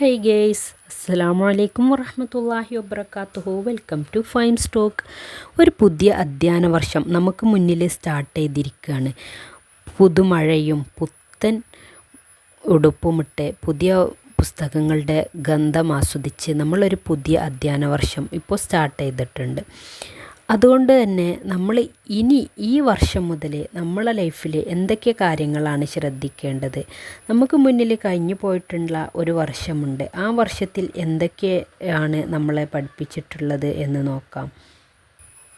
High guys അസ്സലാമു അലൈക്കും വറഹമത്തല്ലാഹി വബർക്കാത്തുഹു വെൽക്കം ടു ഫൈൻ സ്റ്റോക്ക് ഒരു പുതിയ അധ്യയന വർഷം നമുക്ക് മുന്നിൽ സ്റ്റാർട്ട് ചെയ്തിരിക്കുകയാണ്. പുതുമഴയും പുത്തൻ ഉടുപ്പുമിട്ട് പുതിയ പുസ്തകങ്ങളുടെ ഗന്ധം ആസ്വദിച്ച് നമ്മളൊരു പുതിയ അധ്യയന വർഷം ഇപ്പോൾ സ്റ്റാർട്ട് ചെയ്തിട്ടുണ്ട്. അതുകൊണ്ട് തന്നെ നമ്മൾ ഇനി ഈ വർഷം മുതൽ നമ്മളെ ലൈഫിൽ എന്തൊക്കെ കാര്യങ്ങളാണ് ശ്രദ്ധിക്കേണ്ടത്? നമുക്ക് മുന്നിൽ കഴിഞ്ഞു പോയിട്ടുള്ള ഒരു വർഷമുണ്ട്. ആ വർഷത്തിൽ എന്തൊക്കെയാണ് നമ്മളെ പഠിപ്പിച്ചിട്ടുള്ളത് എന്ന് നോക്കാം.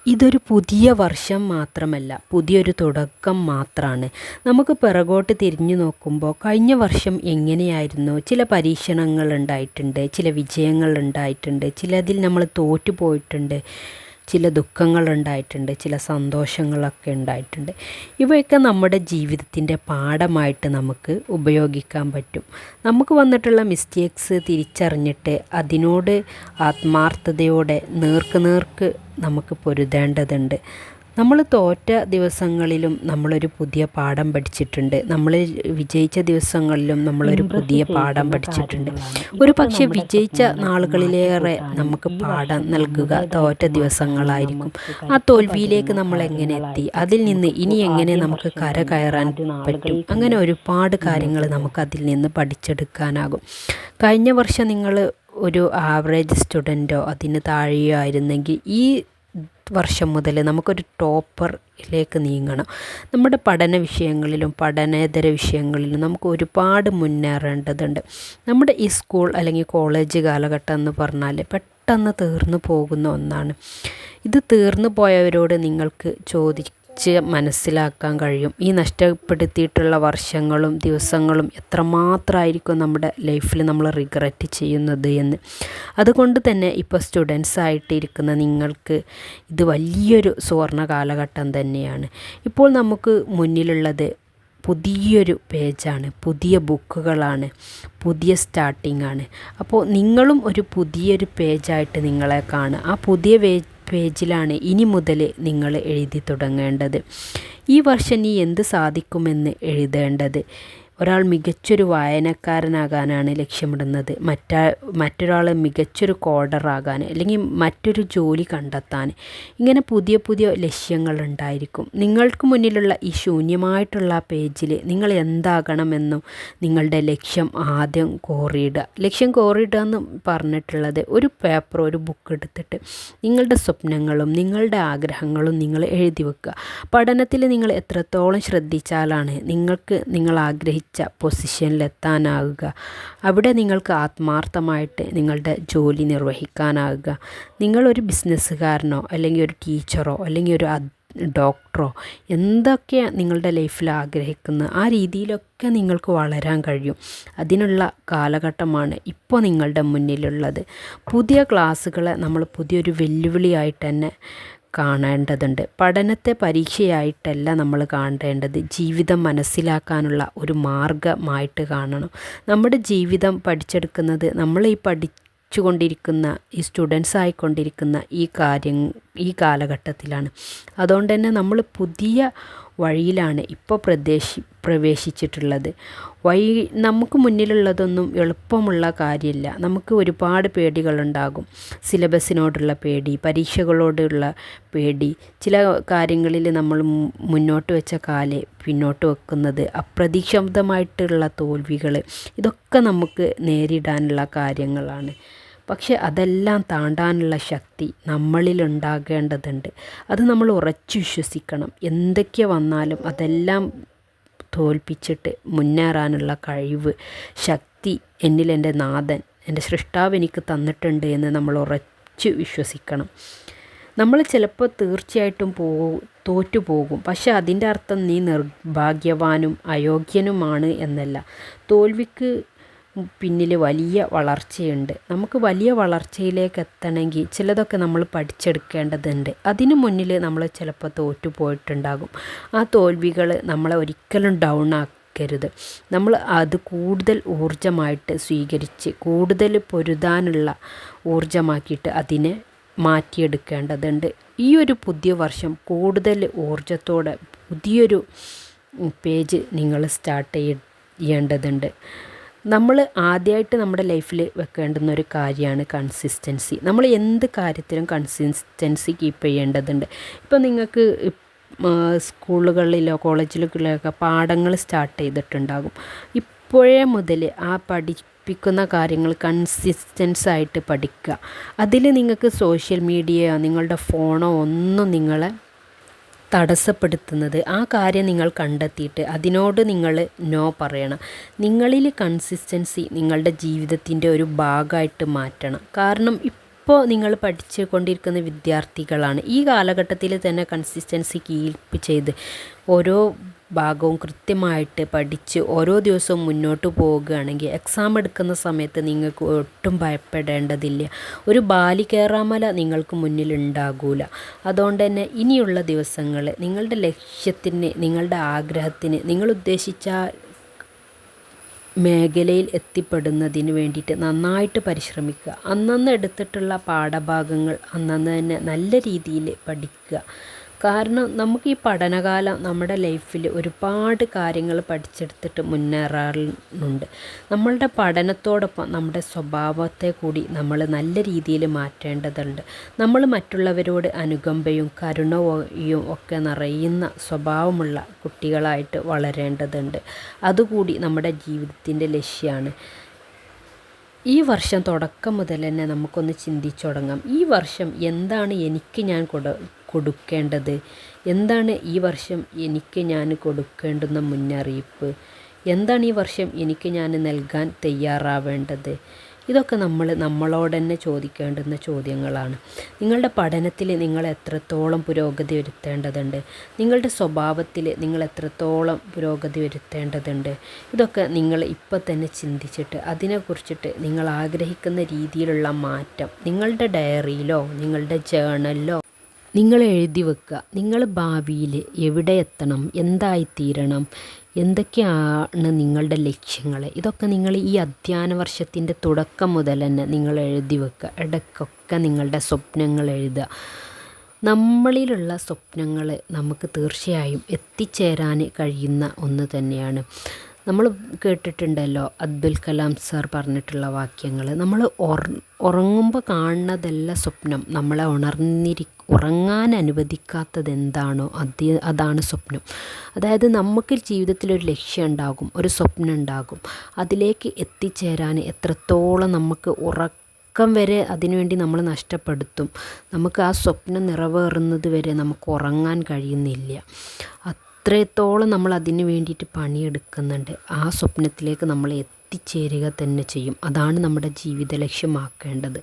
ഇതൊരു പുതിയ വർഷം മാത്രമല്ല പുതിയൊരു തുടക്കം മാത്രമാണ്. നമുക്ക് പിറകോട്ട് തിരിഞ്ഞു നോക്കുമ്പോൾ കഴിഞ്ഞ വർഷം എങ്ങനെയായിരുന്നു? ചില പരീക്ഷണങ്ങൾ ഉണ്ടായിട്ടുണ്ട് ചില വിജയങ്ങൾ ഉണ്ടായിട്ടുണ്ട് ചിലതിൽ നമ്മൾ തോറ്റു പോയിട്ടുണ്ട് ചില ദുഃഖങ്ങളുണ്ടായിട്ടുണ്ട് ചില സന്തോഷങ്ങളൊക്കെ ഉണ്ടായിട്ടുണ്ട്. ഇവയൊക്കെ നമ്മുടെ ജീവിതത്തിന്റെ പാഠമായിട്ട് നമുക്ക് ഉപയോഗിക്കാൻ പറ്റും. നമുക്ക് വന്നിട്ടുള്ള മിസ്റ്റേക്സ് തിരിച്ചറിഞ്ഞിട്ട് അതിനോട് ആത്മാർത്ഥതയോടെ നേർക്ക് നേർക്ക് നമുക്ക് പൊരുതേണ്ടതുണ്ട്. നമ്മൾ തോറ്റ ദിവസങ്ങളിലും നമ്മളൊരു പുതിയ പാഠം പഠിച്ചിട്ടുണ്ട്. നമ്മൾ വിജയിച്ച ദിവസങ്ങളിലും നമ്മളൊരു പുതിയ പാഠം പഠിച്ചിട്ടുണ്ട്. ഒരു പക്ഷേ വിജയിച്ച നാളുകളിലേറെ നമുക്ക് പാഠം നൽകുക തോറ്റ ദിവസങ്ങളായിരിക്കും. ആ തോൽവിയിലേക്ക് നമ്മൾ എങ്ങനെ എത്തി? അതിൽ നിന്ന് ഇനി എങ്ങനെ നമുക്ക് കര കയറാൻ പറ്റും? അങ്ങനെ ഒരുപാട് കാര്യങ്ങൾ നമുക്ക് അതിൽ നിന്ന് പഠിച്ചെടുക്കാനാകും. കഴിഞ്ഞ വർഷം നിങ്ങൾ ഒരു ആവറേജ് സ്റ്റുഡന്റോ അതിന് താഴെയോ ആയിരുന്നെങ്കിൽ ഈ വർഷം മുതൽ നമുക്കൊരു ടോപ്പറിലേക്ക് നീങ്ങണം. നമ്മുടെ പഠന വിഷയങ്ങളിലും പഠനേതര വിഷയങ്ങളിലും നമുക്ക് ഒരുപാട് മുന്നേറേണ്ടതുണ്ട്. നമ്മുടെ ഈ സ്കൂൾ അല്ലെങ്കിൽ കോളേജ് കാലഘട്ടം എന്ന് പറഞ്ഞാൽ പെട്ടെന്ന് തീർന്നു പോകുന്ന ഒന്നാണ്. ഇത് തീർന്നു പോയവരോട് നിങ്ങൾക്ക് ചോദിക്കും വെച്ച് മനസ്സിലാക്കാൻ കഴിയും. ഈ നഷ്ടപ്പെടുത്തിയിട്ടുള്ള വർഷങ്ങളും ദിവസങ്ങളും എത്രമാത്രമായിരിക്കും നമ്മുടെ ലൈഫിൽ നമ്മൾ റിഗ്രറ്റ് ചെയ്യുന്നത് എന്ന്. അതുകൊണ്ട് തന്നെ ഇപ്പോൾ സ്റ്റുഡൻസ് ആയിട്ടിരിക്കുന്ന നിങ്ങൾക്ക് ഇത് വലിയൊരു സുവർണ കാലഘട്ടം തന്നെയാണ്. ഇപ്പോൾ നമുക്ക് മുന്നിലുള്ളത് പുതിയൊരു പേജാണ് പുതിയ ബുക്കുകളാണ് പുതിയ സ്റ്റാർട്ടിംഗ് ആണ്. അപ്പോൾ നിങ്ങളും ഒരു പുതിയൊരു പേജായിട്ട് നിങ്ങളെ കാണുക. ആ പുതിയ പേജിലാണ് ഇനി മുതൽ നിങ്ങൾ എഴുതി തുടങ്ങേണ്ടത്. ഈ വർഷം നീ എന്ത് സാധിക്കുമെന്ന് എഴുതേണ്ടത്? ഒരാൾ മികച്ചൊരു വായനക്കാരനാകാനാണ് ലക്ഷ്യമിടുന്നത്. മറ്റാ മറ്റൊരാൾ മികച്ചൊരു കോഡറാകാൻ അല്ലെങ്കിൽ മറ്റൊരു ജോലി കണ്ടെത്താൻ ഇങ്ങനെ പുതിയ പുതിയ ലക്ഷ്യങ്ങൾ ഉണ്ടായിരിക്കും നിങ്ങൾക്ക് മുന്നിലുള്ള ഈ ശൂന്യമായിട്ടുള്ള പേജിൽ നിങ്ങൾ എന്താകണമെന്നും നിങ്ങളുടെ ലക്ഷ്യം ആദ്യം കോറിയിടുക. ലക്ഷ്യം കോറിയിടുക എന്ന് പറഞ്ഞിട്ടുള്ളത് ഒരു പേപ്പർ ഒരു ബുക്ക് എടുത്തിട്ട് നിങ്ങളുടെ സ്വപ്നങ്ങളും നിങ്ങളുടെ ആഗ്രഹങ്ങളും നിങ്ങൾ എഴുതി വെക്കുക. പഠനത്തിൽ നിങ്ങൾ എത്രത്തോളം ശ്രദ്ധിച്ചാലാണ് നിങ്ങൾക്ക് നിങ്ങൾ ആഗ്രഹിച്ച പൊസിഷനിലെത്താനാവുക അവിടെ നിങ്ങൾക്ക് ആത്മാർത്ഥമായിട്ട് നിങ്ങളുടെ ജോലി നിർവഹിക്കാനാകുക. നിങ്ങളൊരു ബിസിനസ്സുകാരനോ അല്ലെങ്കിൽ ഒരു ടീച്ചറോ അല്ലെങ്കിൽ ഒരു ഡോക്ടറോ എന്തൊക്കെ നിങ്ങളുടെ ലൈഫിൽ ആഗ്രഹിക്കുന്നു ആ രീതിയിലൊക്കെ നിങ്ങൾക്ക് വളരാൻ കഴിയും. അതിനുള്ള കാലഘട്ടമാണ് ഇപ്പോൾ നിങ്ങളുടെ മുന്നിലുള്ളത്. പുതിയ ക്ലാസ്സുകളെ നമ്മൾ പുതിയൊരു വെല്ലുവിളിയായിട്ട് തന്നെ കാണേണ്ടതുണ്ട്. പഠനത്തെ പരീക്ഷയായിട്ടല്ല നമ്മൾ കാണേണ്ടത്. ജീവിതം മനസ്സിലാക്കാനുള്ള ഒരു മാർഗമായിട്ട് കാണണം. നമ്മുടെ ജീവിതം പഠിച്ചെടുക്കുന്നത് നമ്മൾ ഈ പഠി ഈ സ്റ്റുഡൻസ് ആയിക്കൊണ്ടിരിക്കുന്ന ഈ കാര്യം ഈ കാലഘട്ടത്തിലാണ്. അതുകൊണ്ട് തന്നെ നമ്മൾ പുതിയ വഴിയിലാണ് ഇപ്പോൾ പ്രദേശി പ്രവേശിച്ചിട്ടുള്ളത്. വൈ നമുക്ക് മുന്നിലുള്ളതൊന്നും എളുപ്പമുള്ള കാര്യമില്ല നമുക്ക് ഒരുപാട് പേടികളുണ്ടാകും. സിലബസിനോടുള്ള പേടി പരീക്ഷകളോടുള്ള പേടി ചില കാര്യങ്ങളിൽ നമ്മൾ മുന്നോട്ട് വെച്ച കാലെ പിന്നോട്ട് വെക്കുന്നത് അപ്രതീക്ഷിതമായിട്ടുള്ള തോൽവികൾ ഇതൊക്കെ നമുക്ക് നേരിടാനുള്ള കാര്യങ്ങളാണ്. പക്ഷെ അതെല്ലാം താണ്ടാനുള്ള ശക്തി നമ്മളിൽ ഉണ്ടാകേണ്ടതുണ്ട്. അത് നമ്മൾ ഉറച്ചു വിശ്വസിക്കണം. എന്തൊക്കെ വന്നാലും അതെല്ലാം തോൽപ്പിച്ചിട്ട് മുന്നേറാനുള്ള കഴിവ് ശക്തി എന്നിൽ എന്റെ നാഥൻ എന്റെ സൃഷ്ടാവ് എനിക്ക് തന്നിട്ടുണ്ട് എന്ന് നമ്മൾ ഉറച്ചു വിശ്വസിക്കണം. നമ്മൾ ചിലപ്പോൾ തീർച്ചയായിട്ടും പോ തോറ്റു പോകും. പക്ഷെ അതിന്റെ അർത്ഥം നീ നിർഭാഗ്യവാനും അയോഗ്യനുമാണ് എന്നല്ല. തോൽവിക്ക് പിന്നിൽ വലിയ വളർച്ചയുണ്ട്. നമുക്ക് വലിയ വളർച്ചയിലേക്ക് എത്തണമെങ്കിൽ ചിലതൊക്കെ നമ്മൾ പഠിച്ചെടുക്കേണ്ടതുണ്ട്. അതിനു മുന്നിൽ നമ്മൾ ചിലപ്പോൾ തോറ്റു പോയിട്ടുണ്ടാകും. ആ തോൽവികൾ നമ്മളെ ഒരിക്കലും ഡൗൺ ആക്കരുത്. നമ്മൾ അത് കൂടുതൽ ഊർജമായിട്ട് സ്വീകരിച്ച് കൂടുതൽ പൊരുതാനുള്ള ഊർജമാക്കിയിട്ട് അതിനെ മാറ്റിയെടുക്കേണ്ടതുണ്ട്. ഈ ഒരു പുതിയ വർഷം കൂടുതൽ ഊർജത്തോടെ പുതിയൊരു പേജ് നിങ്ങൾ സ്റ്റാർട്ട് ചെയ്യേണ്ടതുണ്ട്. നമ്മൾ ആദ്യമായിട്ട് നമ്മുടെ ലൈഫിൽ വെക്കേണ്ടുന്ന ഒരു കാര്യമാണ് കൺസിസ്റ്റൻസി നമ്മൾ എന്ത് കാര്യത്തിലും കൺസിസ്റ്റൻസി കീപ്പ് ചെയ്യേണ്ടതുണ്ട്. ഇപ്പോൾ നിങ്ങൾക്ക് സ്കൂളുകളിലോ കോളേജിലൊക്കെ പാഠങ്ങൾ സ്റ്റാർട്ട് ചെയ്തിട്ടുണ്ടാകും. ഇപ്പോഴേ മുതൽ ആ പഠി പഠിപ്പിക്കുന്ന കാര്യങ്ങൾ കൺസിസ്റ്റൻസ് ആയിട്ട് പഠിക്കുക. അതിൽ നിങ്ങൾക്ക് സോഷ്യൽ മീഡിയയോ നിങ്ങളുടെ ഫോണോ ഒന്നും നിങ്ങളെ തടസ്സപ്പെടുത്തുന്നത്. ആ കാര്യം നിങ്ങൾ കണ്ടെത്തിയിട്ട് അതിനോട് നിങ്ങൾ നോ പറയണം. നിങ്ങളിൽ കൺസിസ്റ്റൻസി നിങ്ങളുടെ ജീവിതത്തിന്റെ ഒരു ഭാഗമായിട്ട് മാറ്റണം. കാരണം ഇപ്പോൾ നിങ്ങൾ പഠിച്ചു കൊണ്ടിരിക്കുന്ന വിദ്യാർത്ഥികളാണ് ഈ കാലഘട്ടത്തിൽ തന്നെ കൺസിസ്റ്റൻസി കീപ്പ് ചെയ്ത് ഓരോ ഭാഗവും കൃത്യമായിട്ട് പഠിച്ച് ഓരോ ദിവസവും മുന്നോട്ട് പോവുകയാണെങ്കിൽ എക്സാം എടുക്കുന്ന സമയത്ത് നിങ്ങൾക്ക് ഒട്ടും ഭയപ്പെടേണ്ടതില്ല. ഒരു ബാലി കയറാമല നിങ്ങൾക്ക് മുന്നിൽ ഉണ്ടാകൂല. അതുകൊണ്ട് തന്നെ ഇനിയുള്ള ദിവസങ്ങൾ നിങ്ങളുടെ ലക്ഷ്യത്തിന് നിങ്ങളുടെ ആഗ്രഹത്തിന് നിങ്ങൾ ഉദ്ദേശിച്ച മേഖലയിൽ എത്തിപ്പെടുന്നതിന് വേണ്ടിയിട്ട് നന്നായിട്ട് പരിശ്രമിക്കുക. അന്നന്ന് എടുത്തിട്ടുള്ള പാഠഭാഗങ്ങൾ അന്നന്ന് തന്നെ നല്ല രീതിയിൽ പഠിക്കുക. കാരണം നമുക്ക് ഈ പഠനകാലം നമ്മുടെ ലൈഫിൽ ഒരുപാട് കാര്യങ്ങൾ പഠിച്ചെടുത്തിട്ട് മുന്നേറാറുണ്ട്. നമ്മളുടെ പഠനത്തോടൊപ്പം നമ്മുടെ സ്വഭാവത്തെ കൂടി നമ്മൾ നല്ല രീതിയിൽ മാറ്റേണ്ടതുണ്ട്. നമ്മൾ മറ്റുള്ളവരോട് അനുകമ്പയും കരുണയും ഒക്കെ നിറയുന്ന സ്വഭാവമുള്ള കുട്ടികളായിട്ട് വളരേണ്ടതുണ്ട്. അതുകൂടി നമ്മുടെ ജീവിതത്തിന്റെ ലക്ഷ്യമാണ്. ഈ വർഷം തുടക്കം മുതൽ തന്നെ നമുക്കൊന്ന് ചിന്തിച്ചു തുടങ്ങാം. ഈ വർഷം എന്താണ് എനിക്ക് ഞാൻ കൊടു കൊടുക്കേണ്ടത്? എന്താണ് ഈ വർഷം എനിക്ക് ഞാൻ കൊടുക്കേണ്ടുന്ന മുന്നറിയിപ്പ്? എന്താണ് ഈ വർഷം എനിക്ക് ഞാൻ നൽകാൻ തയ്യാറാവേണ്ടത്? ഇതൊക്കെ നമ്മൾ നമ്മളോട് തന്നെ ചോദിക്കേണ്ടുന്ന ചോദ്യങ്ങളാണ്. നിങ്ങളുടെ പഠനത്തിൽ നിങ്ങൾ എത്രത്തോളം പുരോഗതി വരുത്തേണ്ടതുണ്ട്? നിങ്ങളുടെ സ്വഭാവത്തിൽ നിങ്ങൾ എത്രത്തോളം പുരോഗതി വരുത്തേണ്ടതുണ്ട്? ഇതൊക്കെ നിങ്ങൾ ഇപ്പം തന്നെ ചിന്തിച്ചിട്ട് അതിനെക്കുറിച്ചിട്ട് നിങ്ങൾ ആഗ്രഹിക്കുന്ന രീതിയിലുള്ള മാറ്റം നിങ്ങളുടെ ഡയറിയിലോ നിങ്ങളുടെ ജേണലിലോ നിങ്ങൾ എഴുതി വെക്കുക. നിങ്ങൾ ഭാവിയിൽ എവിടെ എത്തണം? എന്തായിത്തീരണം എന്തൊക്കെയാണ് നിങ്ങളുടെ ലക്ഷ്യങ്ങൾ? ഇതൊക്കെ നിങ്ങൾ ഈ അധ്യയന വർഷത്തിന്റെ തുടക്കം മുതൽ തന്നെ നിങ്ങൾ എഴുതി വെക്കുക. ഇടയ്ക്കൊക്കെ നിങ്ങളുടെ സ്വപ്നങ്ങൾ എഴുതുക. നമ്മളിലുള്ള സ്വപ്നങ്ങൾ നമുക്ക് തീർച്ചയായും എത്തിച്ചേരാൻ കഴിയുന്ന ഒന്ന് തന്നെയാണ്. നമ്മൾ കേട്ടിട്ടുണ്ടല്ലോ അബ്ദുൽ കലാം സാർ പറഞ്ഞിട്ടുള്ള വാക്യങ്ങൾ. നമ്മൾ ഉറങ്ങുമ്പോൾ കാണുന്നതല്ല സ്വപ്നം. നമ്മളെ ഉണർന്നിരി ഉറങ്ങാൻ അനുവദിക്കാത്തത് എന്താണോ അത് അതാണ് സ്വപ്നം. അതായത് നമുക്ക് ജീവിതത്തിലൊരു ലക്ഷ്യം ഉണ്ടാകും ഒരു സ്വപ്നം ഉണ്ടാകും അതിലേക്ക് എത്തിച്ചേരാൻ എത്രത്തോളം നമുക്ക് ഉറക്കം വരെ അതിനുവേണ്ടി നമ്മൾ നഷ്ടപ്പെടുത്തും. നമുക്ക് ആ സ്വപ്നം നിറവേറുന്നത് വരെ നമുക്ക് ഉറങ്ങാൻ കഴിയുന്നില്ല. അത്രത്തോളം നമ്മൾ അതിന് വേണ്ടിയിട്ട് പണിയെടുക്കുന്നുണ്ട്. ആ സ്വപ്നത്തിലേക്ക് നമ്മൾ എത്തിച്ചേരുക തന്നെ ചെയ്യും. അതാണ് നമ്മുടെ ജീവിത ലക്ഷ്യമാക്കേണ്ടത്.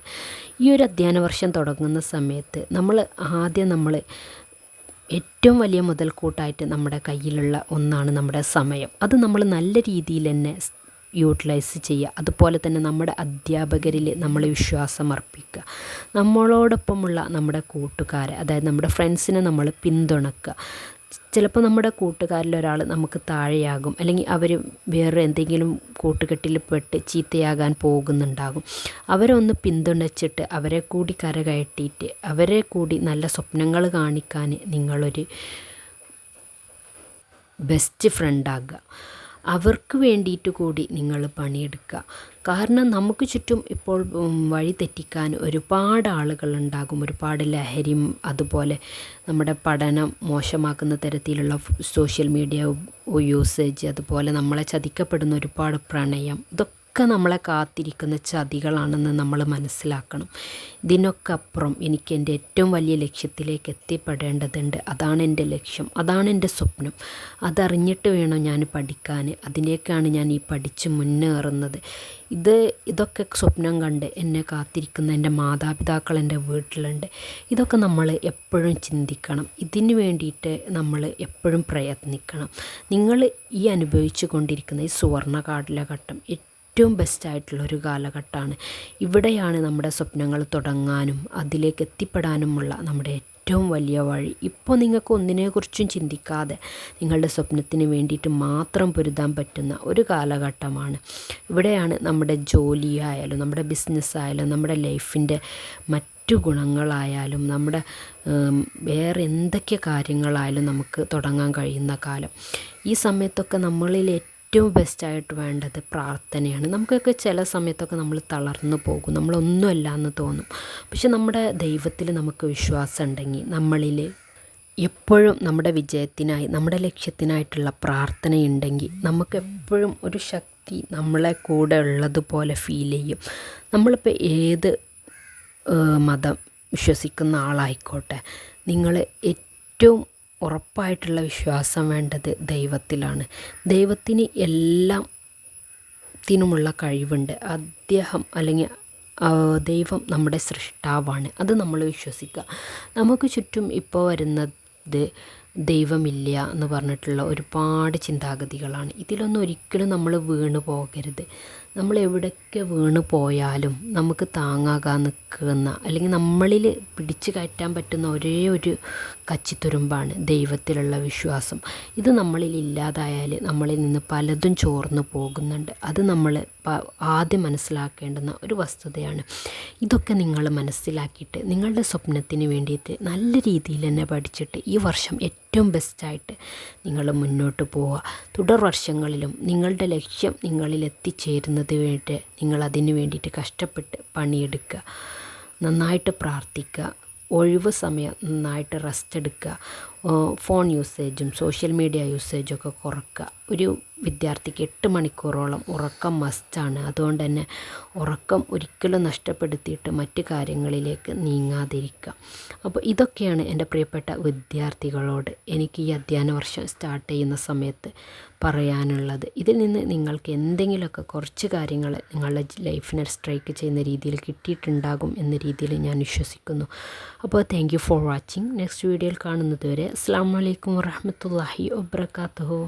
ഈ ഒരു അധ്യയന വർഷം തുടങ്ങുന്ന സമയത്ത് നമ്മൾ ആദ്യം നമ്മൾ ഏറ്റവും വലിയ മുതൽക്കൂട്ടായിട്ട് നമ്മുടെ കയ്യിലുള്ള ഒന്നാണ് നമ്മുടെ സമയം. അത് നമ്മൾ നല്ല രീതിയിൽ തന്നെ യൂട്ടിലൈസ് ചെയ്യുക. അതുപോലെ തന്നെ നമ്മുടെ അധ്യാപകരിൽ നമ്മൾ വിശ്വാസം അർപ്പിക്കുക. നമ്മളോടൊപ്പമുള്ള നമ്മുടെ കൂട്ടുകാരെ അതായത് നമ്മുടെ ഫ്രണ്ട്സിനെ നമ്മൾ പിന്തുണക്കുക. ചിലപ്പോൾ നമ്മുടെ കൂട്ടുകാരിലൊരാൾ നമുക്ക് താഴെയാകും. അല്ലെങ്കിൽ അവർ വേറെ എന്തെങ്കിലും കൂട്ടുകെട്ടിൽ പെട്ട് ചീത്തയാകാൻ പോകുന്നുണ്ടാകും. അവരെ ഒന്ന് പിന്തുണച്ചിട്ട് അവരെ കൂടി കരകയറ്റിയിട്ട് അവരെ കൂടി നല്ല സ്വപ്നങ്ങൾ കാണിക്കാൻ നിങ്ങളൊരു ബെസ്റ്റ് ഫ്രണ്ടാകുക അവർക്ക് വേണ്ടിയിട്ട് കൂടി നിങ്ങൾ പണിയെടുക്കുക. കാരണം നമുക്ക് ചുറ്റും ഇപ്പോൾ വഴി തെറ്റിക്കാൻ ഒരുപാട് ആളുകളുണ്ടാകും ഒരുപാട് ലഹരിയും അതുപോലെ നമ്മുടെ പഠനം മോശമാക്കുന്ന തരത്തിലുള്ള സോഷ്യൽ മീഡിയ യൂസേജ് അതുപോലെ നമ്മളെ ചതിക്കപ്പെടുന്ന ഒരുപാട് പ്രണയം ഇതൊക്കെ ഒക്കെ നമ്മളെ കാത്തിരിക്കുന്ന ചതികളാണെന്ന് നമ്മൾ മനസ്സിലാക്കണം. ഇതിനൊക്കെ അപ്പുറം എനിക്ക് എന്റെ ഏറ്റവും വലിയ ലക്ഷ്യത്തിലേക്ക് എത്തിപ്പെടേണ്ടതുണ്ട്. അതാണ് എന്റെ ലക്ഷ്യം. അതാണ് എന്റെ സ്വപ്നം. അതറിഞ്ഞിട്ട് വേണം ഞാൻ പഠിക്കാൻ. അതിലേക്കാണ് ഞാൻ ഈ പഠിച്ച് മുന്നേറുന്നത്. ഇത് ഇതൊക്കെ സ്വപ്നം കണ്ട് എന്നെ കാത്തിരിക്കുന്ന എന്റെ മാതാപിതാക്കൾ എന്റെ വീട്ടിലുണ്ട്. ഇതൊക്കെ നമ്മൾ എപ്പോഴും ചിന്തിക്കണം. ഇതിന് വേണ്ടിയിട്ട് നമ്മൾ എപ്പോഴും പ്രയത്നിക്കണം. നിങ്ങൾ ഈ അനുഭവിച്ചു കൊണ്ടിരിക്കുന്ന ഈ സുവർണ കാലഘട്ടം ഏറ്റവും ബെസ്റ്റായിട്ടുള്ളൊരു കാലഘട്ടമാണ്. ഇവിടെയാണ് നമ്മുടെ സ്വപ്നങ്ങൾ തുടങ്ങാനും അതിലേക്ക് എത്തിപ്പെടാനുമുള്ള നമ്മുടെ ഏറ്റവും വലിയ വഴി. ഇപ്പോൾ നിങ്ങൾക്ക് ഒന്നിനെക്കുറിച്ചും ചിന്തിക്കാതെ നിങ്ങളുടെ സ്വപ്നത്തിന് വേണ്ടിയിട്ട് മാത്രം പൊരുതാൻ പറ്റുന്ന ഒരു കാലഘട്ടമാണ്. ഇവിടെയാണ് നമ്മുടെ ജോലിയായാലും നമ്മുടെ ബിസിനസ്സായാലും നമ്മുടെ ലൈഫിന്റെ മറ്റു ഗുണങ്ങളായാലും നമ്മുടെ വേറെ എന്തൊക്കെ കാര്യങ്ങളായാലും നമുക്ക് തുടങ്ങാൻ കഴിയുന്ന കാലം. ഈ സമയത്തൊക്കെ നമ്മളിൽ ഏറ്റവും ബെസ്റ്റായിട്ട് വേണ്ടത് പ്രാർത്ഥനയാണ്. നമുക്കൊക്കെ ചില സമയത്തൊക്കെ നമ്മൾ തളർന്നു പോകും. നമ്മളൊന്നുമല്ല എന്ന് തോന്നും. പക്ഷെ നമ്മുടെ ദൈവത്തിൽ നമുക്ക് വിശ്വാസം ഉണ്ടെങ്കിൽ നമ്മളിൽ എപ്പോഴും നമ്മുടെ വിജയത്തിനായി നമ്മുടെ ലക്ഷ്യത്തിനായിട്ടുള്ള പ്രാർത്ഥനയുണ്ടെങ്കിൽ നമുക്കെപ്പോഴും ഒരു ശക്തി നമ്മളെ കൂടെ ഉള്ളതുപോലെ ഫീൽ ചെയ്യും. നമ്മളിപ്പോൾ ഏത് മതം വിശ്വസിക്കുന്ന ആളായിക്കോട്ടെ നിങ്ങൾ ഏറ്റവും ഉറപ്പായിട്ടുള്ള വിശ്വാസം വേണ്ടത് ദൈവത്തിലാണ്. ദൈവത്തിന് എല്ലാം ത്തിനുമുള്ള കഴിവുണ്ട്. അദ്ദേഹം അല്ലെങ്കിൽ ദൈവം നമ്മുടെ സൃഷ്ടാവാണ്. അത് നമ്മൾ വിശ്വസിക്കുക. നമുക്ക് ചുറ്റും ഇപ്പോൾ വരുന്നത് ദൈവമില്ല എന്ന് പറഞ്ഞിട്ടുള്ള ഒരുപാട് ചിന്താഗതികളാണ്. ഇതിലൊന്നും ഒരിക്കലും നമ്മൾ വീണ് പോകരുത് നമ്മൾ എവിടെയൊക്കെ വീണ് പോയാലും നമുക്ക് താങ്ങാകാൻ നിൽക്കുന്ന അല്ലെങ്കിൽ നമ്മളിൽ പിടിച്ചു കയറ്റാൻ പറ്റുന്ന ഒരേ ഒരു കച്ചിത്തുരുമ്പാണ് ദൈവത്തിലുള്ള വിശ്വാസം. ഇത് നമ്മളിൽ ഇല്ലാതായാൽ നമ്മളിൽ നിന്ന് പലതും ചോർന്നു പോകുന്നുണ്ട്. അത് നമ്മൾ ആദ്യം മനസ്സിലാക്കേണ്ടുന്ന ഒരു വസ്തുതയാണ്. ഇതൊക്കെ നിങ്ങൾ മനസ്സിലാക്കിയിട്ട് നിങ്ങളുടെ സ്വപ്നത്തിന് വേണ്ടിയിട്ട് നല്ല രീതിയിൽ തന്നെ പഠിച്ചിട്ട് ഈ വർഷം ഏറ്റവും ബെസ്റ്റായിട്ട് നിങ്ങൾ മുന്നോട്ട് പോവുക. തുടർ വർഷങ്ങളിലും നിങ്ങളുടെ ലക്ഷ്യം നിങ്ങളിൽ എത്തിച്ചേരുന്നത് വേണ്ടി നിങ്ങൾ അതിന് വേണ്ടിയിട്ട് കഷ്ടപ്പെട്ട് പണിയെടുക്കുക. നന്നായിട്ട് പ്രാർത്ഥിക്കുക ഒഴിവ് സമയം നന്നായിട്ട് റെസ്റ്റ് എടുക്കുക ഫോൺ യൂസേജും സോഷ്യൽ മീഡിയ യൂസേജും ഒക്കെ കുറക്കുക. ഒരു വിദ്യാർത്ഥിക്ക് എട്ട് മണിക്കൂറോളം ഉറക്കം മസ്റ്റാണ്. അതുകൊണ്ട് തന്നെ ഉറക്കം ഒരിക്കലും നഷ്ടപ്പെടുത്തിയിട്ട് മറ്റ് കാര്യങ്ങളിലേക്ക് നീങ്ങാതിരിക്കുക അപ്പോൾ ഇതൊക്കെയാണ് എന്റെ പ്രിയപ്പെട്ട വിദ്യാർത്ഥികളോട് എനിക്ക് ഈ അധ്യയന വർഷം സ്റ്റാർട്ട് ചെയ്യുന്ന സമയത്ത് പറയാനുള്ളത്. ഇതിൽ നിന്ന് നിങ്ങൾക്ക് എന്തെങ്കിലുമൊക്കെ കുറച്ച് കാര്യങ്ങൾ നിങ്ങളുടെ ലൈഫിനെ സ്ട്രൈക്ക് ചെയ്യുന്ന രീതിയിൽ കിട്ടിയിട്ടുണ്ടാകും എന്ന രീതിയിൽ ഞാൻ വിശ്വസിക്കുന്നു. അപ്പോൾ thank you for watching next വീഡിയോയിൽ കാണുന്നത് വരെ അസ്സാം വലൈക്കും വാഹമത്തല്ലാഹി വബർക്കാത്തു